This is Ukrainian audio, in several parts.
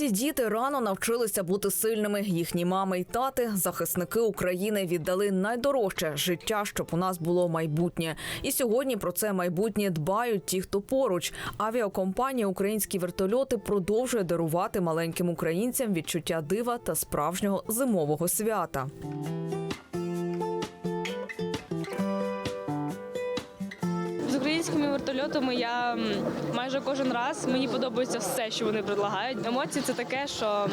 Ці діти рано навчилися бути сильними. Їхні мами й тати, захисники України, віддали найдорожче життя, щоб у нас було майбутнє. І сьогодні про це майбутнє дбають ті, хто поруч. Авіакомпанія Українські вертольоти продовжує дарувати маленьким українцям відчуття дива та справжнього зимового свята. З українськими вертольотами я майже кожен раз мені подобається все, що вони предлагають. Емоції це таке, що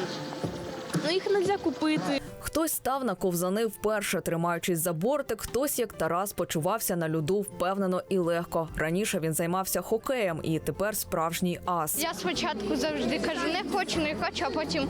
ну їх не можна купити. Хтось став на ковзани вперше, тримаючись за бортик. Хтось, як Тарас, почувався на льоду впевнено і легко. Раніше він займався хокеєм і тепер справжній ас. Я спочатку завжди кажу, не хочу, не хочу, а потім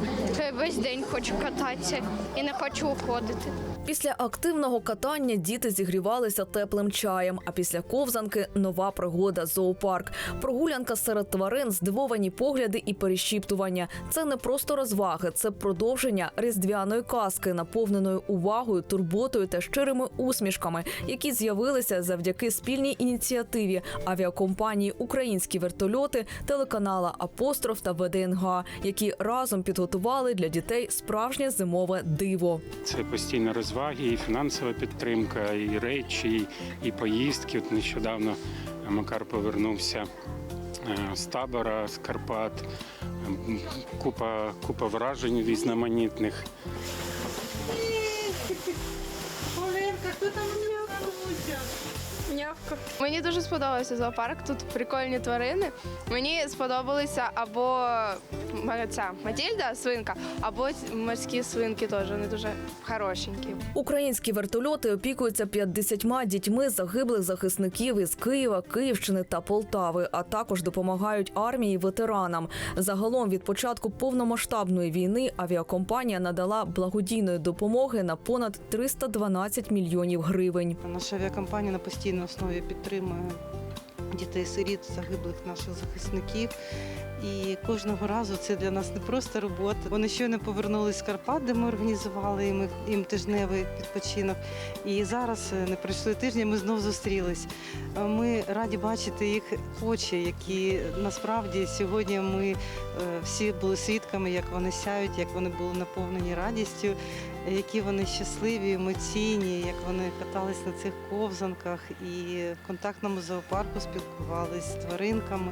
весь день хочу кататися і не хочу уходити. Після активного катання діти зігрівалися теплим чаєм. А після ковзанки нова пригода зоопарк. Прогулянка серед тварин, здивовані погляди і перешіптування. Це не просто розваги, це продовження різдвяної казки, наповненої увагою, турботою та щирими усмішками, які з'явилися завдяки спільній ініціативі авіакомпанії Українські вертольоти, телеканала Апостроф та ВДНГ, які разом підготували для дітей справжнє зимове диво. Це постійно розваги, і фінансова підтримка, і речі, і поїздки. От нещодавно Макар повернувся е, з табора, з Карпат. Купа, купа вражень різноманітних. Gracias. Мені дуже сподобався зоопарк. Тут прикольні тварини. Мені сподобалися або ця Матільда свинка, або морські свинки теж. Вони дуже хорошенькі. Українські вертольоти опікуються 50 дітьми загиблих захисників із Києва, Київщини та Полтави, а також допомагають армії ветеранам. Загалом від початку повномасштабної війни авіакомпанія надала благодійної допомоги на понад 312 мільйонів гривень. Наша авіакомпанія на постійній основі підтримує дітей-сиріт, загиблих наших захисників. І кожного разу це для нас не просто робота. Вони щойно повернулись з Карпат, де ми організували їм, їм тижневий відпочинок. І зараз е, не пройшли тижні, ми знов зустрілись. Е, Ми раді бачити їх очі, які насправді сьогодні ми е, всі були свідками, як вони сяють, як вони були наповнені радістю, які вони щасливі, емоційні, як вони катались на цих ковзанках і в контактному зоопарку спілкувались з тваринками.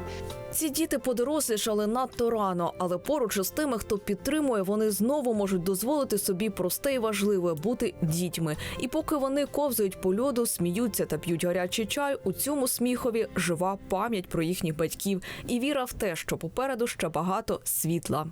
Ці діти подорослішали надто рано, але поруч із тими, хто підтримує, вони знову можуть дозволити собі просте і важливе бути дітьми. І поки вони ковзають по льоду, сміються та п'ють гарячий чай, у цьому сміхові жива пам'ять про їхніх батьків і віра в те, що попереду ще багато світла.